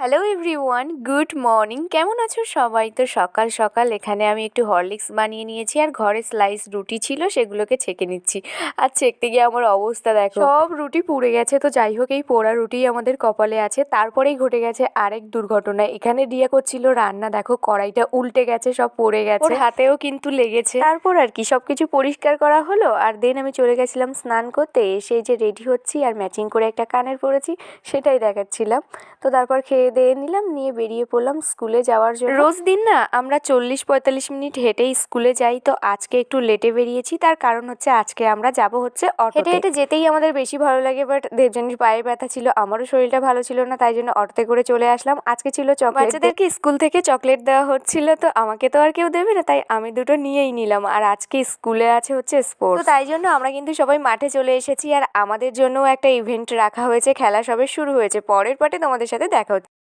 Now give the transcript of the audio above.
Hello everyone good morning কেমন আছো সবাই? তো সকাল সকাল এখানে আমি একটু হরলিক্স বানিয়ে নিয়েছি আর ঘরে স্লাইস রুটি ছিল সেগুলোকে ছেঁকে নিচ্ছি। আর ছেঁকতে গিয়ে আমার অবস্থা দেখো। সব রুটি পুড়ে গেছে তো যাই হোক এই পোড়া রুটি আমাদের কপালে আছে। তারপরেই ঘটে গেছে আরেক দুর্ঘটনা। এখানে দিয়া করছিল রান্না দেখো কড়াইটা উল্টে গেছে সব পড়ে গেছে। হাতেও কিন্তু লেগেছে। তারপর আর কি সব কিছু পরিষ্কার করা হলো আর দেন আমি চলে গেছিলাম স্নান করতে। এসে যে রেডি হচ্ছি আর ম্যাচিং করে একটা কানের পরেছি সেটাই দেখাচ্ছিলাম। তো তারপর খেয়ে দিয়ে নিলাম নিয়ে বেরিয়ে পড়লাম স্কুলে যাওয়ার জন্য। রোজ দিন না আমরা চল্লিশ পঁয়তাল্লিশ মিনিট হেঁটেই স্কুলে যাই তো আজকে একটু লেটে বেরিয়েছি তার কারণ হচ্ছে আজকে আমরা যাব হচ্ছে অটো হেঁটে হেঁটে যেতেই আমাদের বেশি ভালো লাগে বাট দেবজনের পায়ে ব্যথা ছিল আমারও শরীরটা ভালো ছিল না তাই জন্য অটোতে করে চলে আসলাম। আজকে ছিল চকলেট বাচ্চাদেরকে স্কুল থেকে চকলেট দেওয়া হচ্ছিল তো আমাকে তো আর কেউ দেবে না তাই আমি দুটো নিয়েই নিলাম আর আজকে স্কুলে আছে হচ্ছে স্পোর্টস তো তাই জন্য আমরা কিন্তু সবাই মাঠে চলে এসেছি আর আমাদের জন্য একটা ইভেন্ট রাখা হয়েছে খেলা সবে শুরু হয়েছে পরের পাটে তোমাদের সাথে দেখা হচ্ছে।